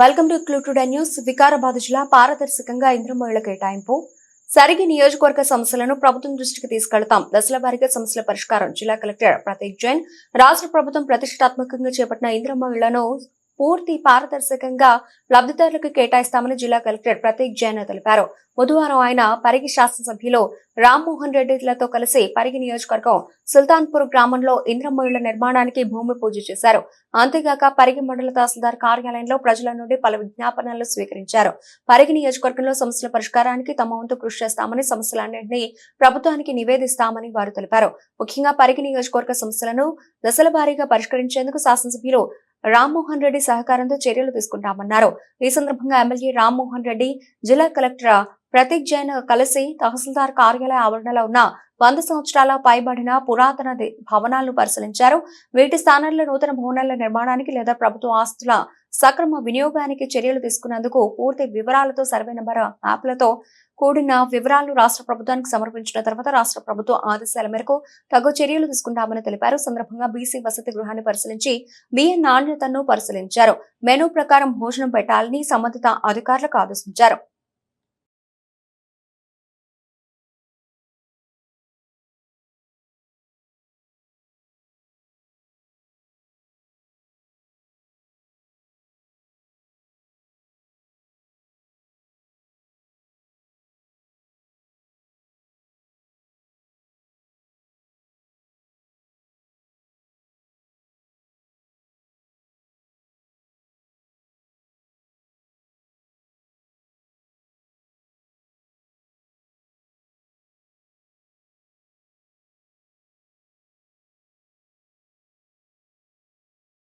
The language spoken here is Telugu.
Welcome to clue today news. Vikarabad జిల్లా పారదర్శకంగా ఇంద్రమహిళ కేటాయింపు. సరిగి నియోజకవర్గ సమస్యలను ప్రభుత్వం దృష్టికి తీసుకెళ్తాం. దశల వారీగా సమస్యల పరిష్కారం జిల్లా కలెక్టర్ ప్రతీక్ జైన్. రాష్ట్ర ప్రభుత్వం ప్రతిష్టాత్మకంగా చేపట్టిన ఇంద్రమహిళను పూర్తి పారదర్శకంగా లబ్ధిదారులకు కేటాయిస్తామని జిల్లా కలెక్టర్ ప్రతీక్ జైన్ తెలిపారు. బుధవారం ఆయన పరిగి శాసనసభ్యులు రామ్మోహన్ రెడ్డిలతో కలిసి పరిగి నియోజకవర్గం సుల్తాన్పూర్ గ్రామంలో ఇంద్రమహిళ నిర్మాణానికి భూమి పూజ చేశారు. అంతేగాక పరిగి మండల తహసీల్దార్ కార్యాలయంలో ప్రజల నుండి పలు విజ్ఞాపనలు స్వీకరించారు. పరిగి నియోజకవర్గంలో సమస్యల పరిష్కారానికి తమ వంతు కృషి చేస్తామని సమస్యలన్నింటినీ ప్రభుత్వానికి నివేదిస్తామని వారు తెలిపారు. ముఖ్యంగా పరిగి నియోజకవర్గ సమస్యలను దశల వారీగా పరిష్కరించేందుకు శాసనసభ్యులు రామ్మోహన్ రెడ్డి సహకారంతో చర్యలు తీసుకుంటామన్నారు. ఈ సందర్భంగా ఎమ్మెల్యే రామ్మోహన్ రెడ్డి జిల్లా కలెక్టర్ ప్రతీక్ జైన్ కలిసి తహసీల్దార్ కార్యాలయ ఆవరణలో ఉన్న వంద సంవత్సరాల పైబడిన పురాతన భవనాలను పరిశీలించారు. వీటి స్థానాల్లో నూతన భవనాల నిర్మాణానికి లేదా ప్రభుత్వ ఆస్తుల సక్రమ వినియోగానికి చర్యలు తీసుకున్నందుకు పూర్తి వివరాలతో సర్వే నెంబర్ యాప్లతో కూడిన వివరాలు రాష్ట్ర ప్రభుత్వానికి సమర్పించిన తర్వాత రాష్ట్ర ప్రభుత్వ ఆదేశాల మేరకు తగు చర్యలు తీసుకుంటామని తెలిపారు. సందర్భంగా బీసీ వసతి గృహాన్ని పరిశీలించి బియ్యం నాణ్యతను పరిశీలించారు. మెనూ ప్రకారం భోజనం పెట్టాలని సంబంధిత అధికారులకు ఆదేశించారు.